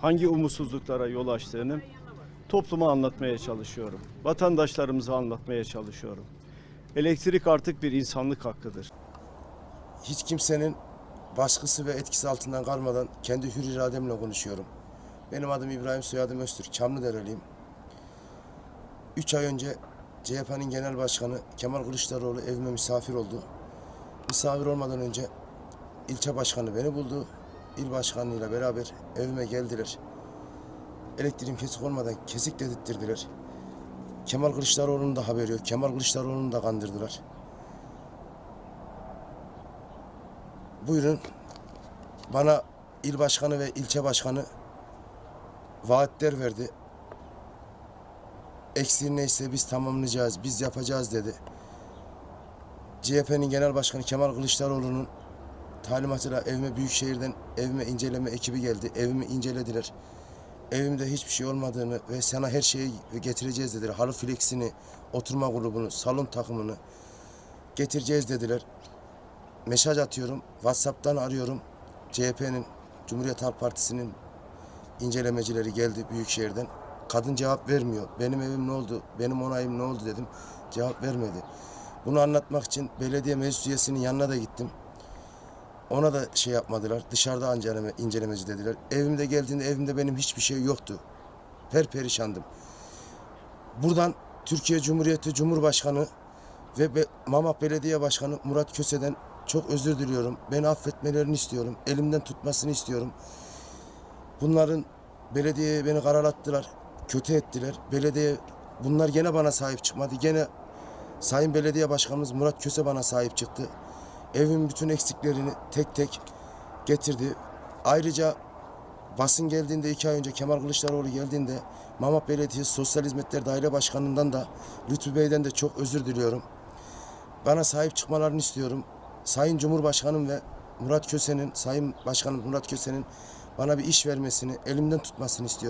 hangi umutsuzluklara yol açtığını topluma anlatmaya çalışıyorum. Vatandaşlarımıza anlatmaya çalışıyorum. Elektrik artık bir insanlık hakkıdır. Hiç kimsenin baskısı ve etkisi altından kalmadan kendi hür irademle konuşuyorum. Benim adım İbrahim, soyadım Öztürk. Çamlıdereliyim. Üç ay önce CHP'nin genel başkanı Kemal Kılıçdaroğlu evime misafir oldu. Misafir olmadan önce ilçe başkanı beni buldu. İl başkanıyla beraber evime geldiler. Elektriğim kesik olmadan kesik dedirttirdiler. Kemal Kılıçdaroğlu'nun da haberi yok. Kemal Kılıçdaroğlu'nu da kandırdılar. Buyurun. Bana il başkanı ve ilçe başkanı vaatler verdi. Eksiğin neyse biz tamamlayacağız, biz yapacağız dedi. CHP'nin genel başkanı Kemal Kılıçdaroğlu'nun talimatıyla evime Büyükşehir'den evime inceleme ekibi geldi. Evimi incelediler. Evimde hiçbir şey olmadığını ve sana her şeyi getireceğiz dediler. Halı fleksini, oturma grubunu, salon takımını getireceğiz dediler mesaj atıyorum. WhatsApp'tan arıyorum. CHP'nin, Cumhuriyet Halk Partisi'nin incelemecileri geldi Büyükşehir'den. Kadın cevap vermiyor. Benim evim ne oldu? Benim onayım ne oldu dedim. Cevap vermedi. Bunu anlatmak için belediye meclis üyesinin yanına da gittim. Ona da şey yapmadılar. Dışarıda inceleme, incelemeci dediler. Evimde geldiğinde evimde benim hiçbir şey yoktu. Perperişandım. Buradan Türkiye Cumhuriyeti Cumhurbaşkanı ve Be- Mamak Belediye Başkanı Murat Köse'den çok özür diliyorum. Beni affetmelerini istiyorum. Elimden tutmasını istiyorum. Bunların belediyeye beni karalattılar. Kötü ettiler. Belediye bunlar gene bana sahip çıkmadı. Gene Sayın Belediye Başkanımız Murat Köse bana sahip çıktı. Evimin bütün eksiklerini tek tek getirdi. Ayrıca basın geldiğinde iki ay önce Kemal Kılıçdaroğlu geldiğinde Mamak Belediyesi Sosyal Hizmetler Daire Başkanı'ndan da Lütfü Bey'den de çok özür diliyorum. Bana sahip çıkmalarını istiyorum. Sayın Cumhurbaşkanım ve Murat Köse'nin, Sayın Başkanım Murat Köse'nin bana bir iş vermesini, elimden tutmasını istiyorum.